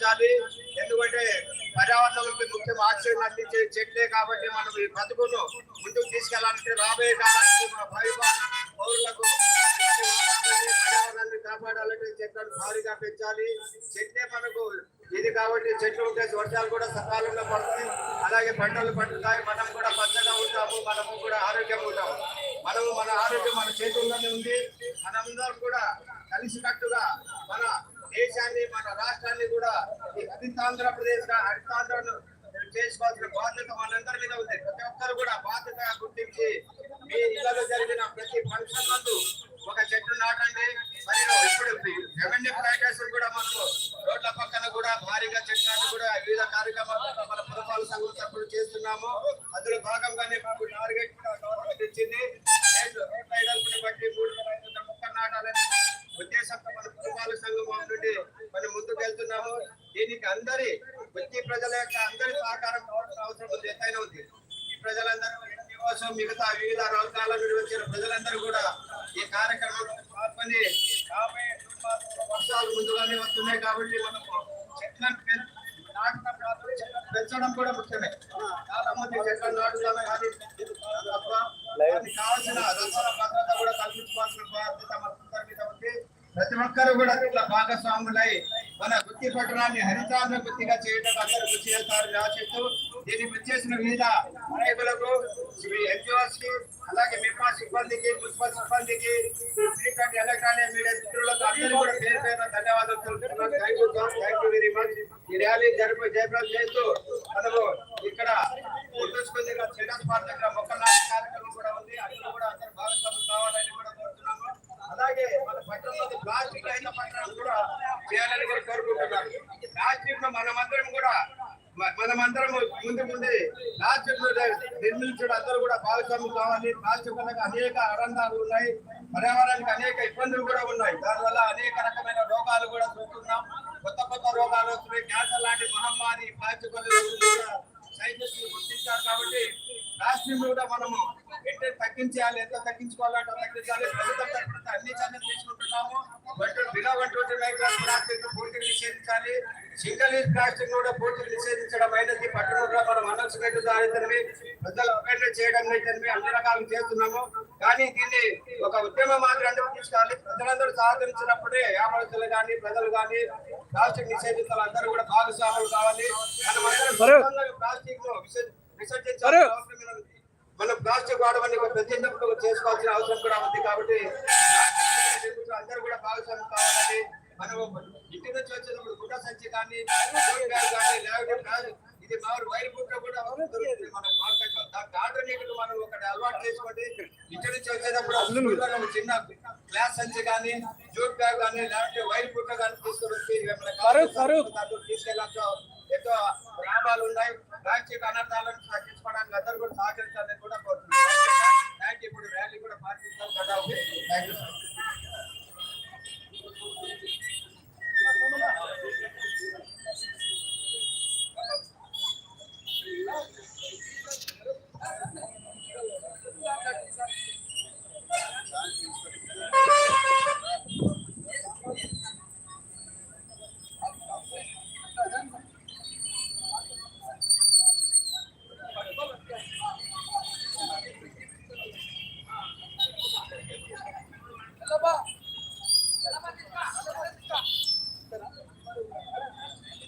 పెంచాలి ఎందుకంటే పర్యావరణంకి ముఖ్యం ఆక్సిజన్ అందించే చెట్లే కాబట్టి మనం ఈ బతుకును ముందుకు తీసుకెళ్ళాలంటే రాబోయే కాలానికి మన పౌరులకు పర్యావరణాన్ని కాపాడాలంటే చెట్లను భారీగా పెంచాలి. చెట్లే మనకు ఇది కాబట్టి చెట్లు ఉంటే వర్షాలు కూడా సకాలంలో పడతాయి. అలాగే పంటలు పండుతాయి. మనం కూడా పచ్చగా ఉంటాము. మనము కూడా ఆరోగ్యంగా ఉంటాము. మనము మన ఆరోగ్యం మన చేతుల్లోనే ఉంది. మనందరం కూడా కలిసికట్టుగా మన దేశాన్ని మన రాష్ట్రాన్ని కూడా ఈ హరితాంధ్రప్రదేశ్గా హరితాంధ్రను చేసుకోవాల్సిన బాధ్యత మనందరి మీద ఉంది. ప్రతి ఒక్కరు కూడా బాధ్యత గుర్తించి మీ ఇళ్ళలో జరిగిన ప్రతి ఫంక్షన్ నందు ఒక చెట్టు నాటండి. మరియు ఇప్పుడు రెవెన్యూ ప్లాంటేషన్ కూడా మనము రోడ్ల పక్కన కూడా భారీగా చెట్లు కూడా వివిధ కార్యక్రమాలు మన పురపాలక సంఘం తరపున చేస్తున్నాము. అందులో భాగంగానే మాకు టార్గెట్ కూడా గవర్నమెంట్ ఇచ్చింది. దీనికి అందరి వృత్తి ప్రజల యొక్క అందరి సహకారం కావాల్సిన అవసరం ఉంది ఎంతైనా ఉంది. ఈ ప్రజలందరూ NGOs, మిగతా వివిధ రంగాల నుండి వచ్చిన ప్రజలందరూ కూడా ఈ కార్యక్రమంలో పాల్గొని రాబోయే వర్షాలు ముందుగానే వస్తున్నాయి కాబట్టి మనము చెట్లను కాదు, చెట్లను పెంచడం కూడా ముఖ్యమే. చాలా మంది చెట్లను నాటుతామే కానీ కావాల్సిన రక్షణ భద్రత కూడా కల్పించుకోవాల్సిన బాధ్యత మన మీద ఉంది. ప్రతి ఒక్కరు కూడా ఇట్లా భాగస్వాములై మన వృత్తి పట్టణాన్ని హరితాంధ్ర వృత్తిగా చేయడం అందరూ కృషి చేస్తారని ఆశిస్తూ దీన్ని వచ్చేసిన వివిధ నాయకులకు ఎన్జిఓస్కి అలాగే మిఫా సిబ్బందికి మున్సిపల్ సిబ్బందికి ప్రింట్ ఎలక్ట్రానిక్ మీడియా మిత్రులకు అందరూ కూడా పేరు పేరు ధన్యవాదాలు తెలుపుతున్నాను thank you thank you very much ఈ ర్యాలీ జరిపి జయప్రదం చేస్తూ మనము ఇక్కడ గుర్తుంచుకుంది చిల్డ్రన్స్ పార్క్ మొక్క నాటి కార్యక్రమం కూడా ఉంది. అందులో కూడా అందరూ భాగస్వాములు కావాలని కూడా కోరుతున్నాము. అలాగే మన పట్టణంలో ప్లాస్టిక్ అయిన పట్టణం కూడా చేయాలని కూడా కోరుకుంటున్నాను ప్లాస్టిక్ మనమందరం కూడా మనమందరం ముందు ముందు ప్లాస్టిక్ నిర్మించడం అందరూ కూడా భాగస్వామ్యం కావాలి. ప్లాస్టిక్ అనేక అరంధాలు ఉన్నాయి. పర్యావరణానికి అనేక ఇబ్బందులు కూడా ఉన్నాయి. దానివల్ల అనేక రకమైన రోగాలు కూడా చూస్తున్నాం. కొత్త కొత్త రోగాలు వస్తున్నాయి. క్యాన్సర్ లాంటి మహమ్మారి ప్లాస్టిక్ కూడా సైంటిస్టులు గుర్తించారు కాబట్టి రాష్ట్రంలో కూడా మనము తగ్గించాలి ఎంత తగ్గించుకోవాలంటే తగ్గించాలి ప్రభుత్వం తరఫున అన్ని చర్యలు తీసుకుంటున్నాము. But below one twenty micron plastic పూర్తిగా నిషేధించాలి. సింగిల్ యూజ్ ప్లాస్టిక్ కూడా పూర్తిగా నిషేధించడం అయినది. పట్టణంలో మనం అనౌన్స్మెంట్ అయితేనే ప్రజలు అవేర్నెస్ చేయడం అయితేనే అన్ని రకాలు చేస్తున్నాము. కానీ దీన్ని ఒక ఉద్యమ మాదిరి తీసుకోవాలి. ప్రజలందరూ సహకరించినప్పుడే వ్యాపారస్తులు కానీ ప్రజలు కానీ ప్లాస్టిక్ నిషేధించాలి అందరూ కూడా భాగస్వాములు కావాలి మనమందరం ప్లాస్టిక్ను విసర్జ- విసర్జించాల్సిన అవసరం ఉంది మనం వాడమని ప్రతిజ్ఞప్పుడు చేసుకోవాల్సిన అవసరం కూడా ఉంది కాబట్టి అందరూ కూడా భాగస్వామ్యం కావాలని మనం ఇంటి నుంచి వచ్చేటప్పుడు గుడ్డ సంచి కానీ కానీ లేకపోతే ప్లాస్టిక్ ఇది మామూలు వైర్ బుట్ట కూడా దొరుకుతుంది మన మార్కెట్లో ఆల్టర్నేటివ్ మనం ఒకటి అలవాటు చేసుకోండి. ఇంటి నుంచి వచ్చేటప్పుడు చిన్న గ్లాస్ సంచి కానీ జూట్ బ్యాగ్ కానీ లేకపోతే వైర్ బుట్ట కానీ తీసుకొని వచ్చి తీసుకెళ్ళచ్చు. ఎంతో లాభాలు ఉన్నాయి. ప్లాస్టిక్ అనర్థాలను తగ్గించుకోవడానికి అందరూ కూడా సహకరించాలని కూడా కోరుతున్నాను ఇప్పుడు ర్యాలీ కూడా పాటిస్తాం acabar.